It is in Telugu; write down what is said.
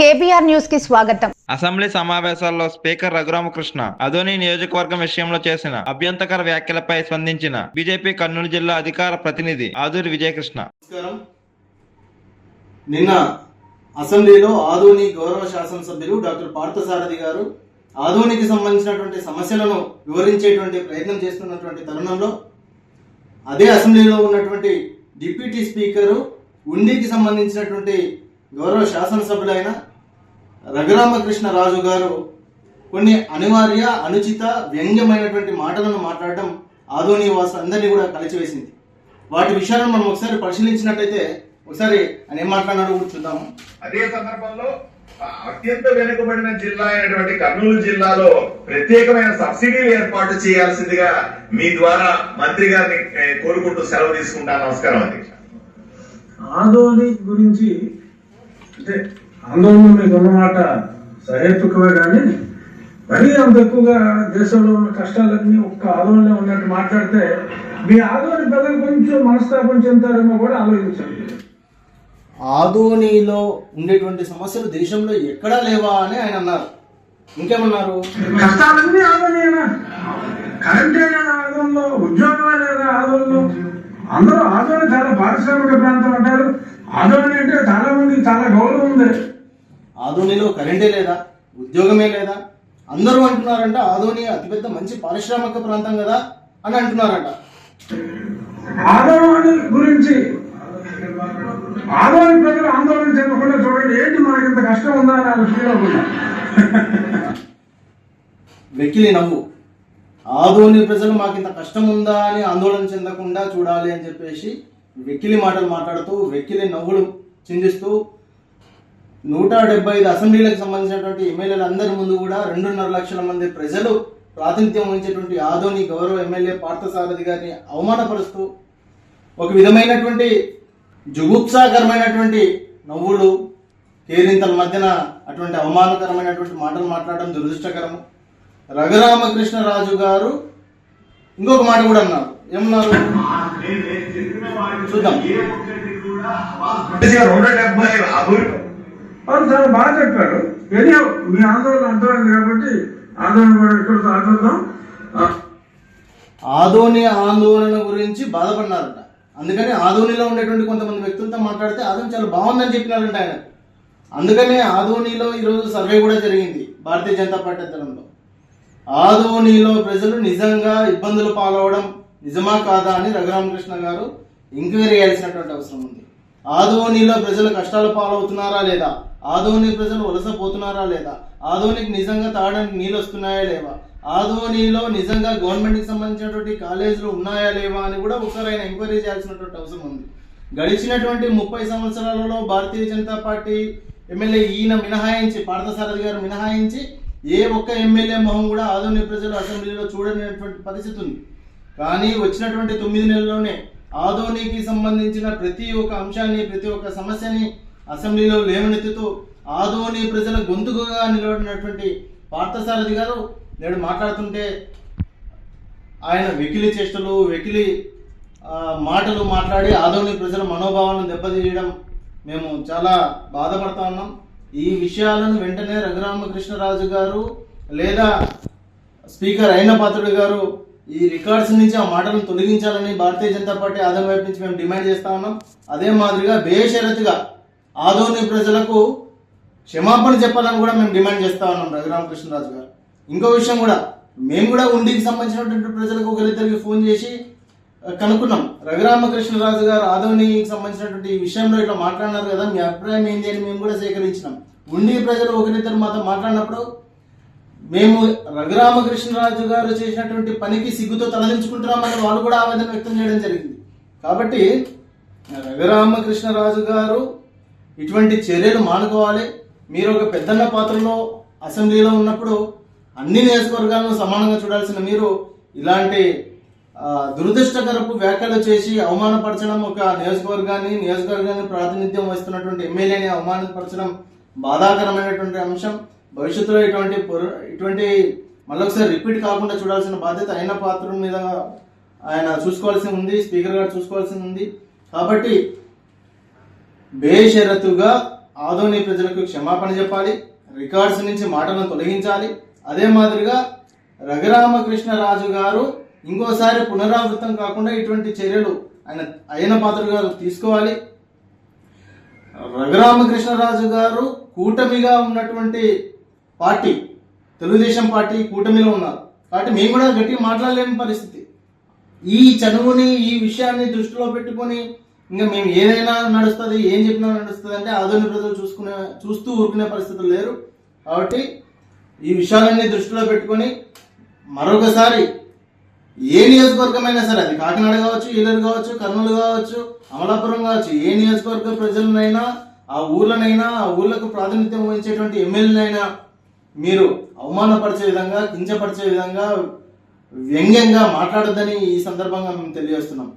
కేబీఆర్ న్యూస్కి స్వాగతం. అసెంబ్లీ సమావేశాల్లో స్పీకర్ రఘురామకృష్ణ అదోని నియోజకవర్గం విషయంలో చేసిన అభ్యంతకర వ్యాఖ్యలపై స్పందించిన బీజేపీ కర్నూలు జిల్లా అధికార ప్రతినిధి ఆదూరి విజయకృష్ణ. నమస్కారం. నిన్న అసెంబ్లీలో ఆదోని గౌరవ శాసనసభ్యులు డాక్టర్ పార్థసారథి గారు ఆదోనికి సంబంధించినటువంటి సమస్యలను వివరించేటువంటి ప్రయత్నం చేస్తున్నటువంటి తరుణంలో అదే అసెంబ్లీలో ఉన్నటువంటి డిప్యూటీ స్పీకరు ఉండికి సంబంధించినటువంటి గౌరవ శాసనసభ్యులైన రఘురామకృష్ణ రాజు గారు కొన్ని అనివార్య అనుచిత వ్యంగ్యమైనటువంటి మాటలను మాట్లాడడం ఆదోని వాసులందరినీ కూడా కలిచివేసింది. వాటి విషయాలను మనం ఒకసారి పరిశీలించినట్టయితే ఒకసారి ఆయన ఏం మాట్లాడినాడో కూడా చూద్దాము. అదే సందర్భంలో అత్యంత వెనుకబడిన జిల్లా అయినటువంటి కర్నూలు జిల్లాలో ప్రత్యేకమైన సబ్సిడీలు ఏర్పాటు చేయాల్సిందిగా మీ ద్వారా మంత్రి గారిని కోరుకుంటూ సెలవు తీసుకుంటాను. నమస్కారం అధ్యక్ష ఆందోళన గురించి అంటే ఆందోళన మీకు ఉన్నమాట సహేతుకమే కానీ మరీ అంత ఎక్కువగా దేశంలో ఉన్న కష్టాలన్నీ ఒక్క ఆందోళన ఉన్నట్టు మాట్లాడితే మీ ఆందోళన ప్రజలు కొంచెం మనస్తాపం చెందుతారేమో కూడా ఆలోచించండి. ఆదోనిలో ఉండేటువంటి సమస్యలు దేశంలో ఎక్కడా లేవా అని ఆయన అన్నారు. ఇంకేమన్నారు? కష్టాలన్నీ ఆందోళన కరెంటే లేదా ఆందోళనలో? ఉద్యోగమే లేదా ఆందోళనలో? అందరూ ఆందోళన చాలా పారిశ్రామిక ప్రాంతం అంటారు. ఆందోళన అంటే చాలా మందికి చాలా గౌరవం ఉంది. ఆదోనిలో కరెంటే లేదా? ఉద్యోగమే లేదా? అందరూ అంటున్నారంట ఆదోని అతిపెద్ద మంచి పారిశ్రామిక ప్రాంతం కదా అని అంటున్నారంట. ఆదోళన గురించి ఆదోళన ప్రజలు ఆందోళన చెందకుండా చూడండి ఏంటి మనకి ఇంత కష్టం ఉందా అని ఫీల్ అవ్వకుండా వెకిలి నవ్వు. ఆదోని ప్రజలు మాకు ఇంత కష్టం ఉందా అని ఆందోళన చెందకుండా చూడాలి అని చెప్పేసి వెకిలి మాటలు మాట్లాడుతూ వెకిలి నవ్వులు చిందిస్తూ నూట డెబ్బై ఐదు అసెంబ్లీలకు సంబంధించినటువంటి ఎమ్మెల్యేలు అందరి ముందు కూడా రెండున్నర లక్షల మంది ప్రజలు ప్రాతినిధ్యం వహించేటువంటి ఆదోని గౌరవ ఎమ్మెల్యే పార్థసారథి గారిని అవమానపరుస్తూ ఒక విధమైనటువంటి జుగుప్సాకరమైనటువంటి నవ్వులు కేరింతల మధ్యన అటువంటి అవమానకరమైనటువంటి మాటలు మాట్లాడడం దురదృష్టకరము. రఘురామకృష్ణరాజు గారు ఇంకొక మాట కూడా అన్నారు. ఏమన్నారు? చూద్దాం. డెబ్బై బాగా చెప్పారు ఎనీ మీ ఆందోళన అర్థమైంది కాబట్టి ఆందోళన కూడా ఇక్కడ ఆదోని ఆందోళన గురించి బాధపడినారట. అందుకని ఆదోనిలో ఉండేటువంటి కొంతమంది వ్యక్తులతో మాట్లాడితే ఆదోని చాలా బాగుందని చెప్పినారంట ఆయన. అందుకనే ఆదోనిలో ఈరోజు సర్వే కూడా జరిగింది భారతీయ జనతా పార్టీ అధ్యయనంలో ఆదోనిలో ప్రజలు నిజంగా ఇబ్బందులు పాలవడం నిజమా కాదా అని రఘురామకృష్ణ గారు ఎంక్వైరీ చేయాల్సినటువంటి అవసరం ఉంది. ఆదోనిలో ప్రజలు కష్టాలు పాలవుతున్నారా లేదా? ఆదోని ప్రజలు వలసపోతున్నారా లేదా? ఆదోనికి నిజంగా తాగడానికి నీళ్ళు వస్తున్నాయా లేవా? ఆదోనిలో నిజంగా గవర్నమెంట్కి సంబంధించినటువంటి కాలేజీలు ఉన్నాయా లేవా అని కూడా ఒకసారి ఆయన ఎంక్వైరీ చేయాల్సినటువంటి అవసరం ఉంది. గడిచినటువంటి ముప్పై సంవత్సరాలలో భారతీయ జనతా పార్టీ ఎమ్మెల్యే ఈయన మినహాయించి పార్థసారథి గారు మినహాయించి ఏ ఒక్క ఎమ్మెల్యే మొహం కూడా ఆధునిక ప్రజలు అసెంబ్లీలో చూడనటువంటి పరిస్థితి ఉంది. కానీ వచ్చినటువంటి తొమ్మిది నెలల్లోనే ఆదోనికి సంబంధించిన ప్రతి ఒక్క అంశాన్ని ప్రతి ఒక్క సమస్యని అసెంబ్లీలో లేవనెత్తుతూ ఆదోని ప్రజల గొంతుకుగా నిలబడినటువంటి పార్థసారథి గారు నేడు మాట్లాడుతుంటే ఆయన వెకిలి చేష్టలు వెకిలి మాటలు మాట్లాడి ఆదోని ప్రజల మనోభావాలను దెబ్బతీయడం మేము చాలా బాధపడతా ఉన్నాం. ఈ విషయాలను వెంటనే రఘురామకృష్ణరాజు గారు లేదా స్పీకర్ అయిన పాత్రుడు గారు ఈ రికార్డ్స్ నుంచి ఆ మాటలను తొలగించాలని భారతీయ జనతా పార్టీ ఆదం వైపు నుంచి మేము డిమాండ్ చేస్తా ఉన్నాం. అదే మాదిరిగా బేషరతుగా ఆదోని ప్రజలకు క్షమాపణ చెప్పాలని కూడా మేము డిమాండ్ చేస్తా ఉన్నాం రఘురామకృష్ణరాజు గారు. ఇంకో విషయం కూడా మేము కూడా ఉండికి సంబంధించినటువంటి ప్రజలకు ఒకరిద్దరికి ఫోన్ చేసి కనుక్కున్నాం. రఘురామకృష్ణరాజు గారు ఆదోనికి సంబంధించినటువంటి ఈ విషయంలో ఇట్లా మాట్లాడినారు కదా మీ అభిప్రాయం ఏంటి అని మేము కూడా సేకరించినాం. ఉండి ప్రజలు ఒకరిద్దరు మాతో మాట్లాడినప్పుడు మేము రఘురామకృష్ణరాజు గారు చేసినటువంటి పనికి సిగ్గుతో తలదించుకుంటున్నామని వాళ్ళు కూడా ఆవేదన వ్యక్తం చేయడం జరిగింది. కాబట్టి రఘురామకృష్ణరాజు గారు ఇటువంటి చర్యలు మానుకోవాలి. మీరు ఒక పెద్దన్న పాత్రలో అసెంబ్లీలో ఉన్నప్పుడు అన్ని నియోజకవర్గాలను సమానంగా చూడాల్సిన మీరు ఇలాంటి దురదృష్టకరపు వ్యాఖ్యలు చేసి అవమానపరచడం ఒక నియోజకవర్గాన్ని నియోజకవర్గాన్ని ప్రాతినిధ్యం వహిస్తున్నటువంటి ఎమ్మెల్యేని అవమానపరచడం బాధాకరమైనటువంటి అంశం. భవిష్యత్తులో ఇటువంటి ఇటువంటి మళ్ళొకసారి రిపీట్ కాకుండా చూడాల్సిన బాధ్యత ఆయన పాత్ర మీద ఆయన చూసుకోవాల్సి ఉంది స్పీకర్ గారు చూసుకోవాల్సి ఉంది. కాబట్టి బేషరతుగా ఆదోని ప్రజలకు క్షమాపణ చెప్పాలి రికార్డ్స్ నుంచి మాటలను తొలగించాలి. అదే మాదిరిగా రఘురామకృష్ణరాజు గారు ఇంకోసారి పునరావృతం కాకుండా ఇటువంటి చర్యలు ఆయన అయిన పాత్ర గారు తీసుకోవాలి. రఘురామకృష్ణరాజు గారు కూటమిగా ఉన్నటువంటి పార్టీ తెలుగుదేశం పార్టీ కూటమిలో ఉన్నారు. కాబట్టి మేము కూడా గట్టిగా మాట్లాడలేని పరిస్థితి. ఈ చదువుని ఈ విషయాన్ని దృష్టిలో పెట్టుకొని ఇంకా మేము ఏదైనా నడుస్తుంది ఏం చెప్పినా నడుస్తుంది అంటే ఆధునిక ప్రజలు చూసుకునే చూస్తూ ఊరుకునే పరిస్థితులు లేరు. కాబట్టి ఈ విషయాలన్నీ దృష్టిలో పెట్టుకొని మరొకసారి ఏ నియోజకవర్గమైనా సరే అది కాకినాడ కావచ్చు ఈలూరు కావచ్చు కర్నూలు కావచ్చు అమలాపురం కావచ్చు ఏ నియోజకవర్గ ప్రజలనైనా ఆ ఊర్లనైనా ఆ ఊర్లకు ప్రాతినిధ్యం వహించేటువంటి ఎమ్మెల్యేనైనా మీరు అవమానపరిచే విధంగా కించపరిచే విధంగా వ్యంగ్యంగా మాట్లాడొద్దని ఈ సందర్భంగా మేము తెలియజేస్తున్నాం.